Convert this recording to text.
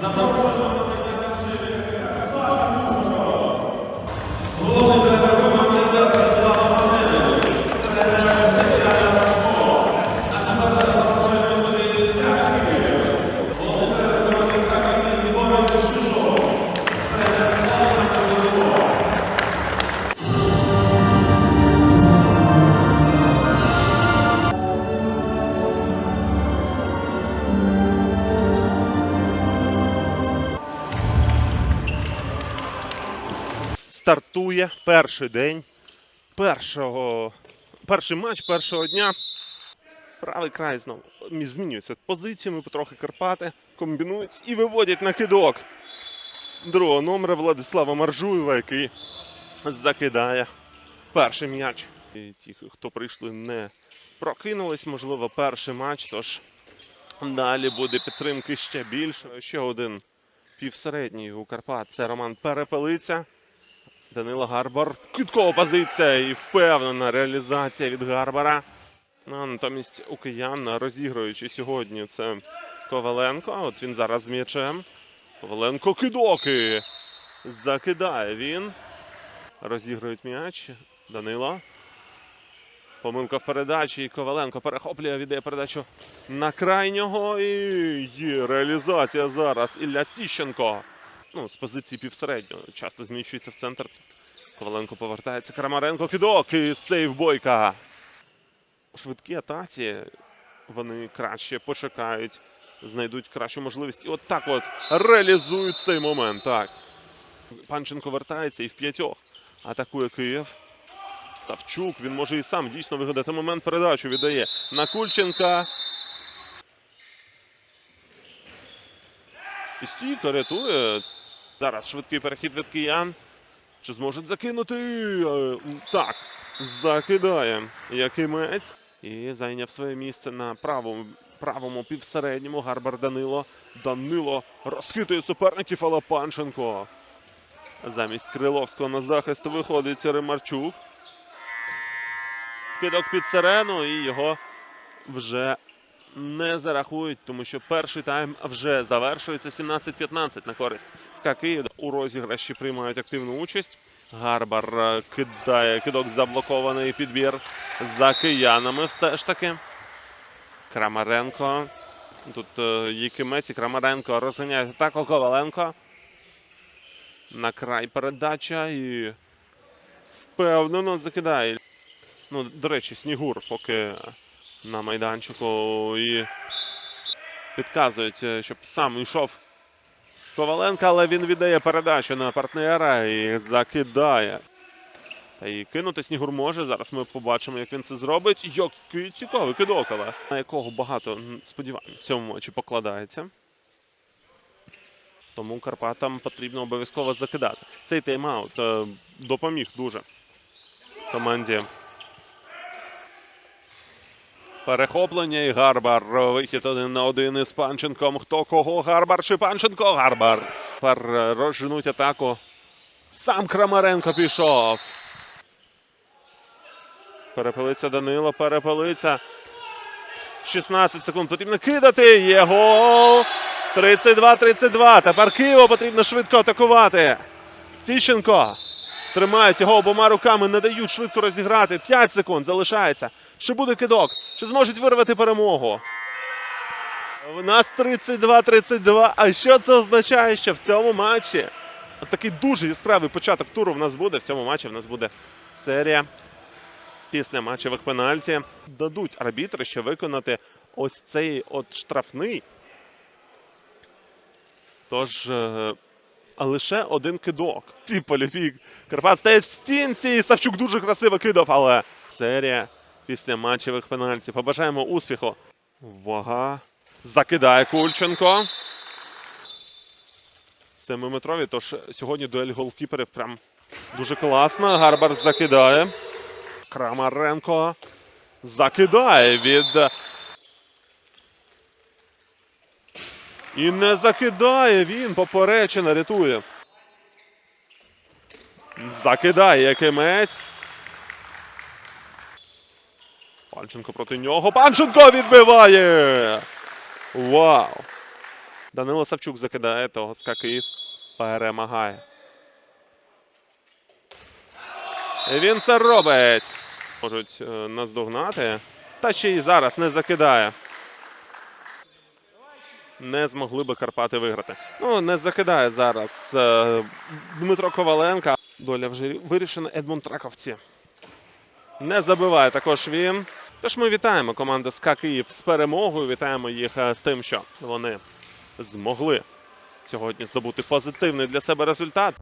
Exatamente. Стартує перший день першого, перший матч першого дня. Правий край знову змінюється позиціями, потрохи Карпати комбінують і виводять на кидок другого номера Владислава Маржуєва, який закидає перший м'яч. І ті, хто прийшли, не прокинулись, можливо, перший матч. Тож далі буде підтримки ще більше. Ще один півсередній у Карпат. Це Роман Перепелиця. Данила Гарбар. Киткова позиція і впевнена реалізація від Гарбара. Ну, натомість у киян, розігруючи сьогодні, це Коваленко. От він зараз з м'ячем. Коваленко кидоки. Закидає він. Розігрують м'яч. Данило. Помилка в передачі. І Коваленко перехоплює, віддає передачу на крайнього. І є реалізація зараз. Ілля Тіщенко. Ну, з позиції півсереднього. Часто зміщується в центр. Коваленко повертається. Крамаренко кидок. І сейв бойка. У швидкій атаці вони краще почекають, знайдуть кращу можливість. І от так от реалізують цей момент. Так. Панченко вертається і в п'ятьох атакує Київ. Савчук, він може і сам дійсно вигадати момент передачу. Віддає на Кульченка. І стійко рятує. Зараз швидкий перехід від киян. Чи зможуть закинути? Е, Так, закидає Якимець. І зайняв своє місце на правому, правому півсередньому. Гарбар Данило. Данило розхитує суперників, але Панченко. Замість Криловського на захист виходить Римарчук. Кидок під сирену і його вже не зарахують, тому що перший тайм вже завершується 17-15 на користь СКА Київ. У розіграші приймають активну участь. Гарбар е, кидає кидок заблокований підбір за киянами. Все ж таки. Крамаренко. Тут е, Якимець і Крамаренко розганяють атаку Коваленко. На край передача і впевнено закидає. Ну, до речі, Снігур поки на майданчику і підказують, е, щоб сам йшов Коваленко, але він віддає передачу на партнера і закидає. Та і кинути Снігур може. Зараз ми побачимо, як він це зробить. Який цікавий кидок, але на якого багато сподівань в цьому матчі покладається. Тому Карпатам потрібно обов'язково закидати. Цей тайм-аут е, допоміг дуже команді Перехоплення і Гарбар. Вихід один на один із Панченком. Хто кого? Гарбар чи Панченко? Гарбар. Тепер розженуть атаку. Сам Крамаренко пішов. Перепелиться Данило, перепелиться. 16 секунд потрібно кидати. Є гол. 32-32. Тепер Києву потрібно швидко атакувати. Тіщенко. Тримають його обома руками, не дають швидко розіграти. 5 секунд залишається. Чи буде кидок? Чи зможуть вирвати перемогу? У нас 32-32. А що це означає, що в цьому матчі? Такий дуже яскравий початок туру в нас буде. В цьому матчі в нас буде серія після матчевих пенальті. Дадуть арбітри ще виконати ось цей от штрафний. Тож. А лише один кидок. Ці польові Карпат стоять в стінці. і Савчук дуже красиво кидав, але серія після матчевих пенальтів. Побажаємо успіху. Увага. Закидає Кульченко. Семиметрові. Тож сьогодні дуель голкіперів прям дуже класна. Гарбар закидає. Крамаренко закидає від. І не закидає він. Поперечина рятує. Закидає Якимець. Панченко проти нього. Панченко відбиває. Вау! Данило Савчук закидає того Київ. Перемагає. Він це робить. Можуть е, наздогнати. Та ще й зараз не закидає. Не змогли би Карпати виграти. Ну, не закидає зараз е, Дмитро Коваленка. Доля вже вирішена. Едмунд Траковці. Не забиває також він. Тож ми вітаємо команду СКА Київ з перемогою. Вітаємо їх е, з тим, що вони змогли сьогодні здобути позитивний для себе результат.